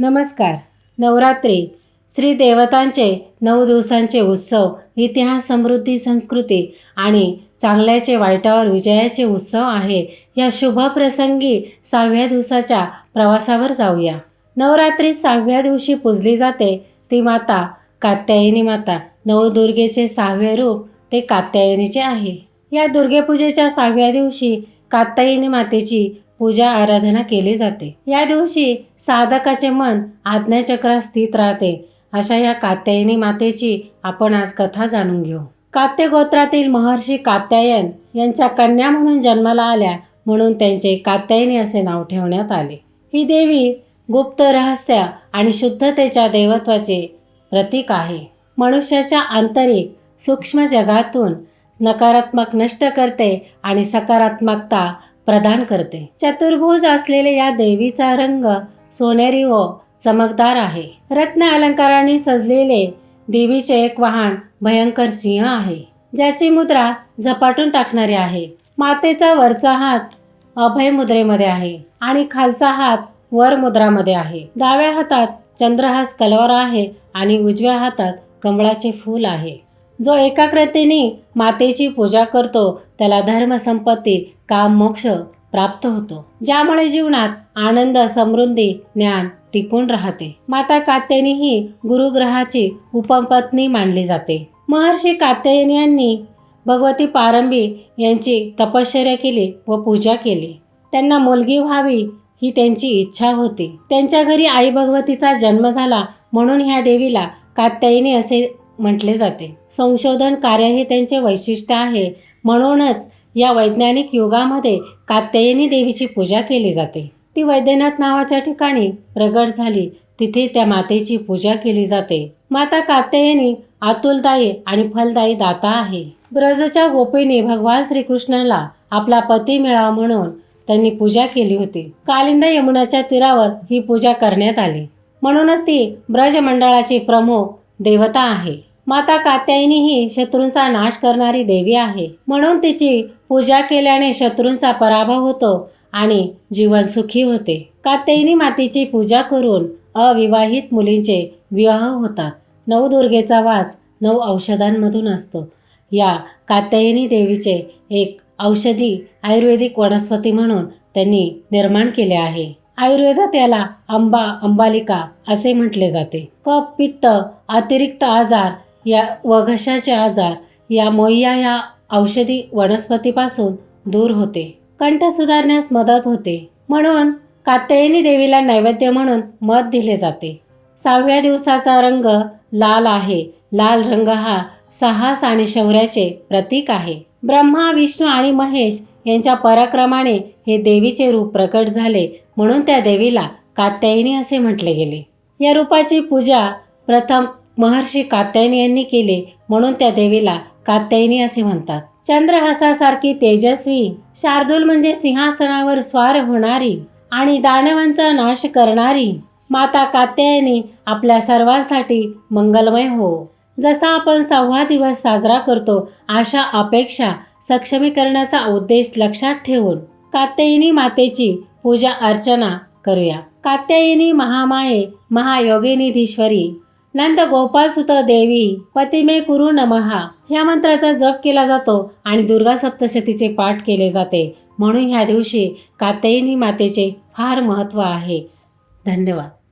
नमस्कार. नवरात्री श्री देवतांचे नऊ दिवसांचे उत्सव इतिहास समृद्धी संस्कृती आणि चांगल्याचे वाईटावर विजयाचे उत्सव आहे. या शुभ प्रसंगी सहाव्या दिवसाच्या प्रवासावर जाऊया. नवरात्री सहाव्या दिवशी पूजली जाते. ती माता कात्यायनी माता. नवदुर्गेचे सहावे रूप ते कात्यायनीचे आहे. या दुर्गेपूजेच्या सहाव्या दिवशी कात्यायनी मातेची पूजा आराधना केली जाते. या दिवशी साधकाचे मन आज्ञाचक्रात स्थित राहते. अशा या कात्यायनी मातेची आपण आज कथा जाणून घेऊ. कात्य गोत्रातील महर्षी कात्यायन यांच्या कन्या म्हणून जन्माला आल्या म्हणून त्यांचे कात्यायनी असे नाव ठेवण्यात आले. ही देवी गुप्त रहस्य आणि शुद्धतेच्या देवत्वाचे प्रतीक आहे. मनुष्याच्या आंतरिक सूक्ष्म जगातून नकारात्मक नष्ट करते आणि सकारात्मकता प्रदान करते. चतुर्भुज असलेले या देवीचा रंग सोनेरी व चमकदार आहे. रत्न अलंकाराने सजलेले देवीचे एक वाहन भयंकर सिंह आहे. ज्याची मुद्रा झपाटून टाकणारी आहे. मातेचा वरचा हात अभय मुद्रेमध्ये आहे आणि खालचा हात वर मुद्रामध्ये आहे. डाव्या हातात चंद्रहास कलवार आहे आणि उजव्या हातात कमळाचे फूल आहे. जो एकाग्रतेने मातेची पूजा करतो त्याला धर्मसंपत्ती काम मोक्ष प्राप्त होतो. ज्यामुळे जीवनात आनंद समृद्धी ज्ञान टिकून राहते. माता कात्यायनी ही गुरुग्रहाची उपपत्नी मानली जाते. महर्षी कात्यायनी यांनी भगवती पारंबी यांची तपश्चर्या केली व पूजा केली. त्यांना मुलगी व्हावी ही त्यांची इच्छा होती. त्यांच्या घरी आई भगवतीचा जन्म झाला म्हणून ह्या देवीला कात्यायनी असे म्हटले जाते. संशोधन कार्य हे त्यांचे वैशिष्ट्य आहे. म्हणूनच या वैज्ञानिक युगामध्ये कात्यायनी देवीची पूजा केली जाते. ती वैद्यनाथ नावाच्या ठिकाणी प्रगट झाली. तिथे त्या मातेची पूजा केली जाते. माता कात्यायनी आतुलदायी आणि फलदायी दाता आहे. ब्रजच्या गोपीने भगवान श्रीकृष्णाला आपला पती मिळावा म्हणून त्यांनी पूजा केली होती. कालिंदा यमुनाच्या तीरावर ही पूजा करण्यात आली. म्हणूनच ती ब्रज मंडळाची प्रमुख देवता आहे. माता कात्यायनी ही शत्रूंचा नाश करणारी देवी आहे. म्हणून तिची पूजा केल्याने शत्रूंचा पराभव होतो आणि जीवन सुखी होते. कात्यायनी मातेची पूजा करून अविवाहित मुलींचे विवाह होतात. नवदुर्गेचा वास नऊ औषधांमधून असतो. या कात्यायनी देवीचे एक औषधी आयुर्वेदिक वनस्पती म्हणून त्यांनी निर्माण केले आहे. आयुर्वेदात याला अंबा अंबालिका असे म्हटले जाते. कफ पित्त अतिरिक्त आजार या व घशाचे आजार या मोय्या या औषधी वनस्पतीपासून दूर होते. कंठ सुधारण्यास मदत होते. म्हणून कात्यायनी देवीला नैवेद्य म्हणून मध दिले जाते. सहाव्या दिवसाचा रंग लाल आहे. लाल रंग हा साहस आणि शौर्याचे प्रतीक आहे. ब्रह्मा विष्णू आणि महेश यांच्या पराक्रमाने हे देवीचे रूप प्रकट झाले म्हणून त्या देवीला कात्यायनी असे म्हटले गेले. या रूपाची पूजा प्रथम महर्षी कात्यायनी यांनी केले म्हणून त्या देवीला कात्यायनी असे म्हणतात. चंद्रहासासारखी तेजस्वी शार्दूल म्हणजे सिंहासनावर स्वार होणारी आणि दानवांचा नाश करणारी. माता कात्यायनी आपल्या सर्वांसाठी मंगलमय हो. जसा आपण सव्वा दिवस साजरा करतो अशा अपेक्षा सक्षमीकरणाचा उद्देश लक्षात ठेवून कात्यायनी मातेची पूजा अर्चना करूया. कात्यायनी महामाये महायोगिनीधीश्वरी नंद गोपालसुत देवी पतिमे कुरु नमहा ह्या मंत्राचा जप केला जातो आणि दुर्गा सप्तशतीचे पाठ केले जाते. म्हणून ह्या दिवशी कात्यायनी मातेचे फार महत्त्व आहे. धन्यवाद.